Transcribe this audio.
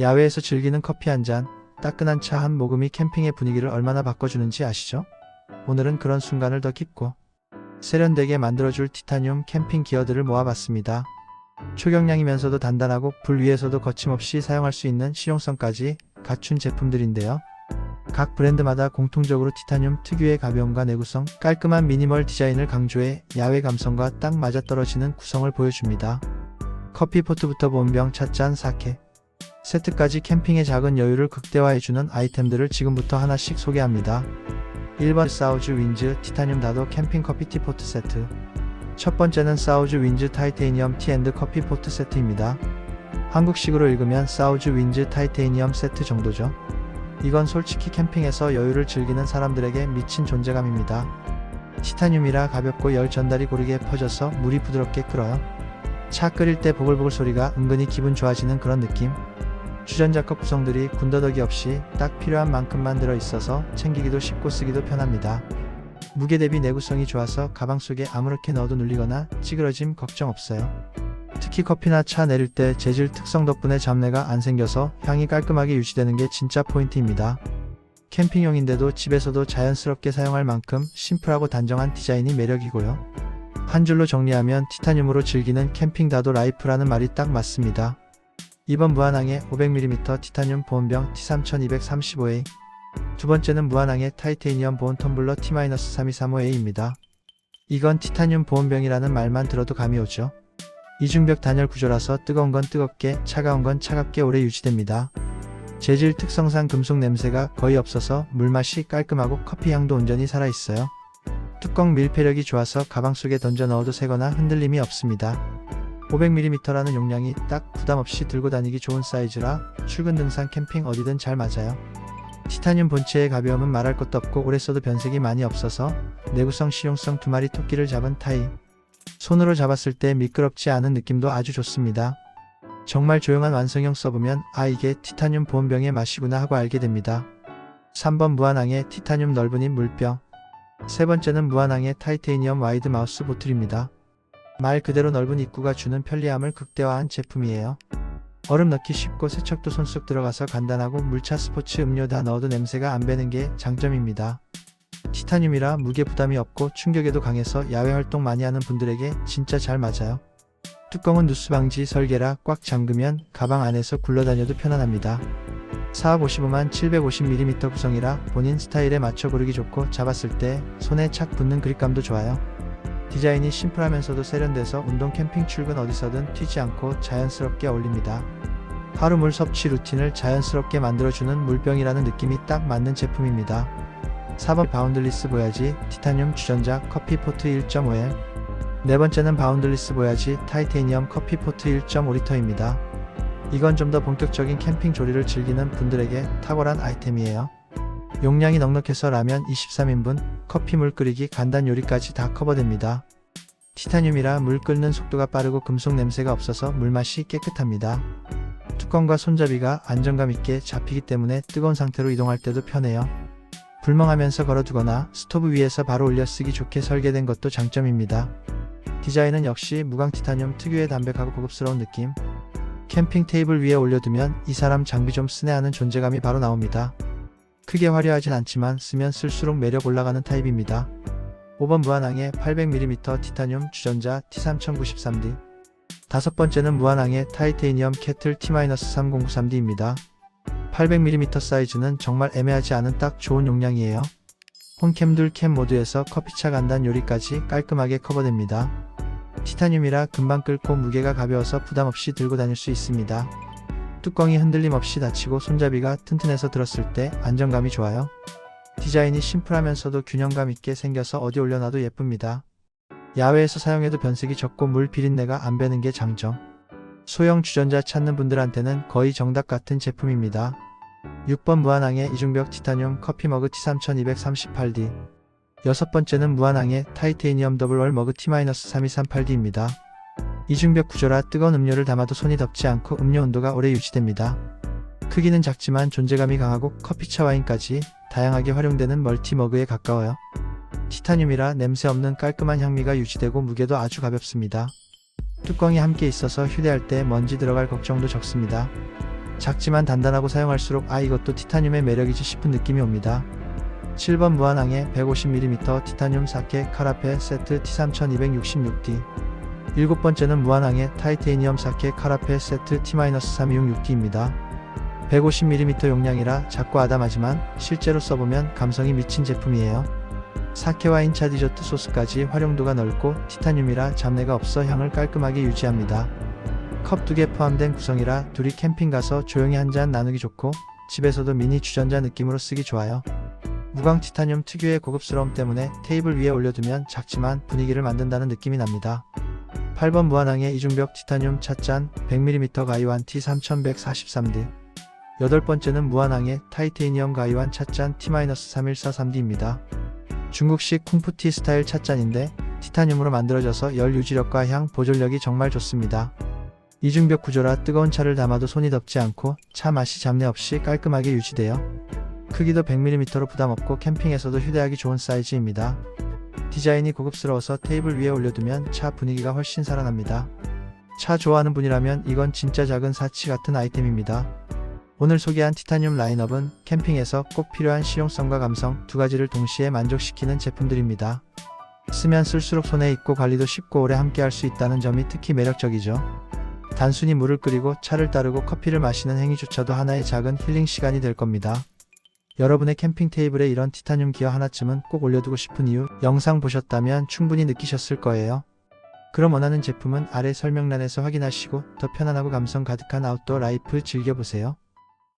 야외에서 즐기는 커피 한 잔, 따끈한 차 한 모금이 캠핑의 분위기를 얼마나 바꿔주는지 아시죠? 오늘은 그런 순간을 더 깊고 세련되게 만들어줄 티타늄 캠핑 기어들을 모아봤습니다. 초경량이면서도 단단하고 불 위에서도 거침없이 사용할 수 있는 실용성까지 갖춘 제품들인데요. 각 브랜드마다 공통적으로 티타늄 특유의 가벼움과 내구성, 깔끔한 미니멀 디자인을 강조해 야외 감성과 딱 맞아떨어지는 구성을 보여줍니다. 커피 포트부터 본병, 찻잔, 사케, 세트까지 캠핑의 작은 여유를 극대화해주는 아이템들을 지금부터 하나씩 소개합니다. 1번 사우즈 윈즈 티타늄 다도 캠핑 커피 티포트 세트 첫 번째는 사우즈 윈즈 타이테니엄 티앤드 커피 포트 세트입니다. 한국식으로 읽으면 사우즈 윈즈 타이테니엄 세트 정도죠. 이건 솔직히 캠핑에서 여유를 즐기는 사람들에게 미친 존재감입니다. 티타늄이라 가볍고 열 전달이 고르게 퍼져서 물이 부드럽게 끓어요. 차 끓일 때 보글보글 소리가 은근히 기분 좋아지는 그런 느낌. 주전자컵 구성들이 군더더기 없이 딱 필요한 만큼만 들어 있어서 챙기기도 쉽고 쓰기도 편합니다. 무게 대비 내구성이 좋아서 가방 속에 아무렇게 넣어도 눌리거나 찌그러짐 걱정 없어요. 특히 커피나 차 내릴 때 재질 특성 덕분에 잡내가 안 생겨서 향이 깔끔하게 유지되는 게 진짜 포인트입니다. 캠핑용인데도 집에서도 자연스럽게 사용할 만큼 심플하고 단정한 디자인이 매력이고요. 한 줄로 정리하면 티타늄으로 즐기는 캠핑 다도 라이프라는 말이 딱 맞습니다. 이번 무한항의 500mm 티타늄 보온병 T3235A 두 번째는 무한항의 타이테니엄 보온 텀블러 T-3235A입니다. 이건 티타늄 보온병이라는 말만 들어도 감이 오죠. 이중벽 단열 구조라서 뜨거운 건 뜨겁게, 차가운 건 차갑게 오래 유지됩니다. 재질 특성상 금속 냄새가 거의 없어서 물맛이 깔끔하고 커피 향도 온전히 살아있어요. 뚜껑 밀폐력이 좋아서 가방 속에 던져 넣어도 새거나 흔들림이 없습니다. 500mm라는 용량이 딱 부담 없이 들고 다니기 좋은 사이즈라 출근 등산 캠핑 어디든 잘 맞아요. 티타늄 본체의 가벼움은 말할 것도 없고 오래 써도 변색이 많이 없어서 내구성 실용성 두 마리 토끼를 잡은 타입. 손으로 잡았을 때 미끄럽지 않은 느낌도 아주 좋습니다. 정말 조용한 완성형 써보면 아 이게 티타늄 보온병의 맛이구나 하고 알게 됩니다. 3번 무한항의 티타늄 넓은입 물병 세 번째는 무한항의 타이테니엄 와이드 마우스 보틀입니다. 말 그대로 넓은 입구가 주는 편리함을 극대화한 제품이에요. 얼음 넣기 쉽고 세척도 손쑥 들어가서 간단하고 물차 스포츠 음료 다 넣어도 냄새가 안 배는 게 장점입니다. 티타늄이라 무게 부담이 없고 충격에도 강해서 야외 활동 많이 하는 분들에게 진짜 잘 맞아요. 뚜껑은 누수 방지 설계라 꽉 잠그면 가방 안에서 굴러다녀도 편안합니다. 4 55만 750mm 구성이라 본인 스타일에 맞춰 고르기 좋고 잡았을 때 손에 착 붙는 그립감도 좋아요. 디자인이 심플하면서도 세련돼서 운동 캠핑 출근 어디서든 튀지 않고 자연스럽게 어울립니다. 하루 물 섭취 루틴을 자연스럽게 만들어주는 물병이라는 느낌이 딱 맞는 제품입니다. 4번 바운들리스 보야지 티타늄 주전자 커피 포트 1.5L 네 번째는 바운들리스 보야지 타이테니엄 커피 포트 1.5리터입니다. 이건 좀 더 본격적인 캠핑 조리를 즐기는 분들에게 탁월한 아이템이에요. 용량이 넉넉해서 라면 23인분, 커피 물 끓이기 간단 요리까지 다 커버됩니다. 티타늄이라 물 끓는 속도가 빠르고 금속 냄새가 없어서 물맛이 깨끗합니다. 뚜껑과 손잡이가 안정감 있게 잡히기 때문에 뜨거운 상태로 이동할 때도 편해요. 불멍하면서 걸어두거나 스토브 위에서 바로 올려 쓰기 좋게 설계된 것도 장점입니다. 디자인은 역시 무광 티타늄 특유의 담백하고 고급스러운 느낌. 캠핑 테이블 위에 올려두면 이 사람 장비 좀 쓰네 하는 존재감이 바로 나옵니다. 크게 화려하진 않지만 쓰면 쓸수록 매력 올라가는 타입입니다. 5번 무한항의 800mm 티타늄 주전자 T3093D 다섯 번째는 무한항의 타이테니엄 캐틀 T-3093D입니다. 800mm 사이즈는 정말 애매하지 않은 딱 좋은 용량이에요. 홈캠 둘캠 모드에서 커피차 간단 요리까지 깔끔하게 커버됩니다. 티타늄이라 금방 끓고 무게가 가벼워서 부담 없이 들고 다닐 수 있습니다. 뚜껑이 흔들림 없이 닫히고 손잡이가 튼튼해서 들었을 때 안정감이 좋아요. 디자인이 심플하면서도 균형감 있게 생겨서 어디 올려놔도 예쁩니다. 야외에서 사용해도 변색이 적고 물 비린내가 안 배는 게 장점. 소형 주전자 찾는 분들한테는 거의 정답 같은 제품입니다. 6번 무한항의 이중벽 티타늄 커피 머그 T3238D 여섯 번째는 무한항의 타이테니엄 더블월 머그 T-3238D입니다. 이중벽 구조라 뜨거운 음료를 담아도 손이 덥지 않고 음료 온도가 오래 유지됩니다. 크기는 작지만 존재감이 강하고 커피차 와인까지 다양하게 활용되는 멀티 머그에 가까워요. 티타늄이라 냄새 없는 깔끔한 향미가 유지되고 무게도 아주 가볍습니다. 뚜껑이 함께 있어서 휴대할 때 먼지 들어갈 걱정도 적습니다. 작지만 단단하고 사용할수록 아 이것도 티타늄의 매력이지 싶은 느낌이 옵니다. 7번 무한항해 150mm 티타늄 4K 카라페 세트 T3266D 7번째는 무한항해 타이테니엄 4K 카라페 세트 T-3266D입니다. 150mm 용량이라 작고 아담하지만 실제로 써보면 감성이 미친 제품이에요. 사케와 인차 디저트 소스까지 활용도가 넓고 티타늄이라 잡내가 없어 향을 깔끔하게 유지합니다. 컵 두 개 포함된 구성이라 둘이 캠핑 가서 조용히 한 잔 나누기 좋고 집에서도 미니 주전자 느낌으로 쓰기 좋아요. 무광 티타늄 특유의 고급스러움 때문에 테이블 위에 올려두면 작지만 분위기를 만든다는 느낌이 납니다. 8번 무한항의 이중벽 티타늄 찻잔 100mm 가이완 T3143D 여덟 번째는 무한항의 타이테니엄 가이완 찻잔 T-3143D입니다. 중국식 쿵푸티 스타일 찻잔인데 티타늄으로 만들어져서 열 유지력과 향 보존력이 정말 좋습니다. 이중벽 구조라 뜨거운 차를 담아도 손이 덥지 않고 차 맛이 잡내 없이 깔끔하게 유지돼요. 크기도 100mm로 부담 없고 캠핑에서도 휴대하기 좋은 사이즈입니다. 디자인이 고급스러워서 테이블 위에 올려두면 차 분위기가 훨씬 살아납니다. 차 좋아하는 분이라면 이건 진짜 작은 사치 같은 아이템입니다. 오늘 소개한 티타늄 라인업은 캠핑에서 꼭 필요한 실용성과 감성 두 가지를 동시에 만족시키는 제품들입니다. 쓰면 쓸수록 손에 익고 관리도 쉽고 오래 함께 할 수 있다는 점이 특히 매력적이죠. 단순히 물을 끓이고 차를 따르고 커피를 마시는 행위조차도 하나의 작은 힐링 시간이 될 겁니다. 여러분의 캠핑 테이블에 이런 티타늄 기어 하나쯤은 꼭 올려두고 싶은 이유 영상 보셨다면 충분히 느끼셨을 거예요. 그럼 원하는 제품은 아래 설명란에서 확인하시고 더 편안하고 감성 가득한 아웃도어 라이프 즐겨보세요.